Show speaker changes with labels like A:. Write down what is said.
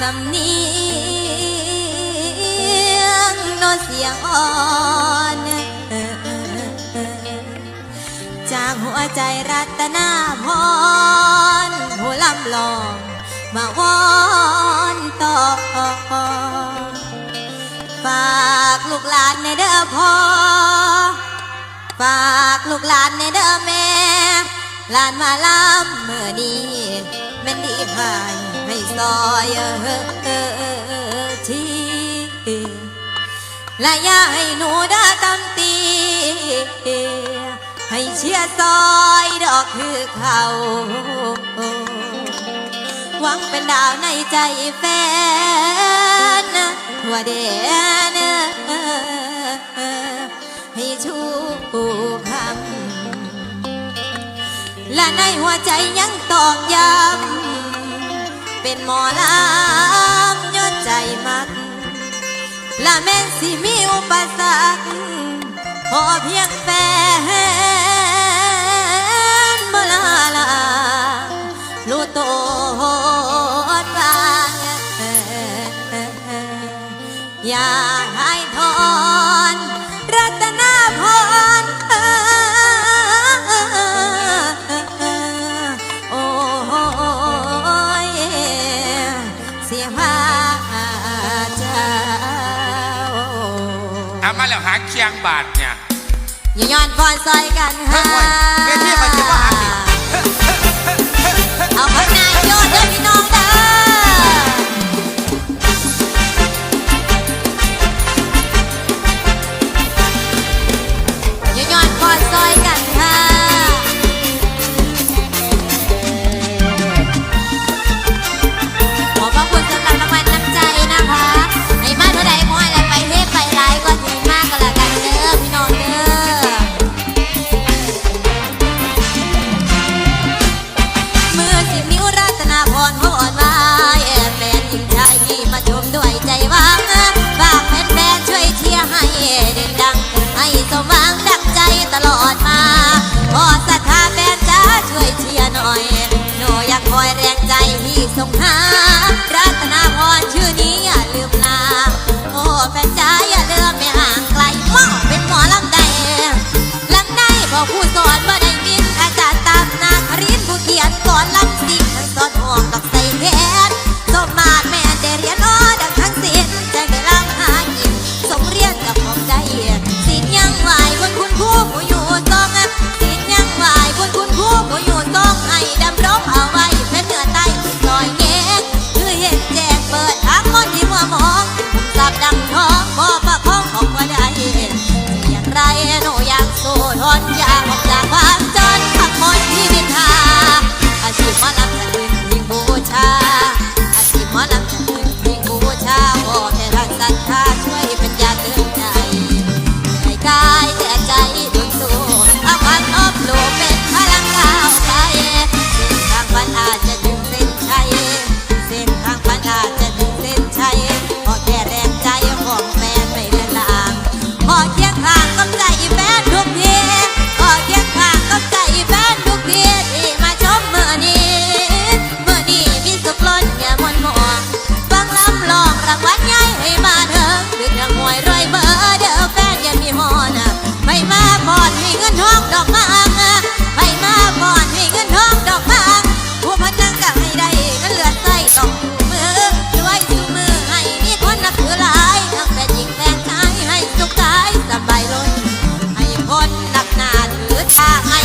A: สำเนียงโนนเสียงอ่อนจากหัวใจรัตนาพรผู้ลำลองมาวอนต่อฝากลูกหลานในเด้อพ่อฝากลูกหลานในเด้อแม่หลานมาลำเมื่อนี้ แม่นดีพายให้ซอยเออเออเออเออทีและอย่าให้หนูด้ตำตีให้เชียซอยดอกคือเขาหวังเป็นดาวในใจแฟนทั่วเดนให้ชูคำและในหัวใจยังตอกย้ำ เป็นหมอลำยอดใจมักละแม่นสิมีอุปสรรคพอเพียงแฟนมาลาลารู้ต เจ้า
B: เอามาแล้วหางเคียงบาทเนี่ย
A: อย่าย้อนก่อนซอยกัน
B: เฮ้
A: ค่ะ
B: ยเวทีมันสิว่าหักดิ
A: ที่ส่ I.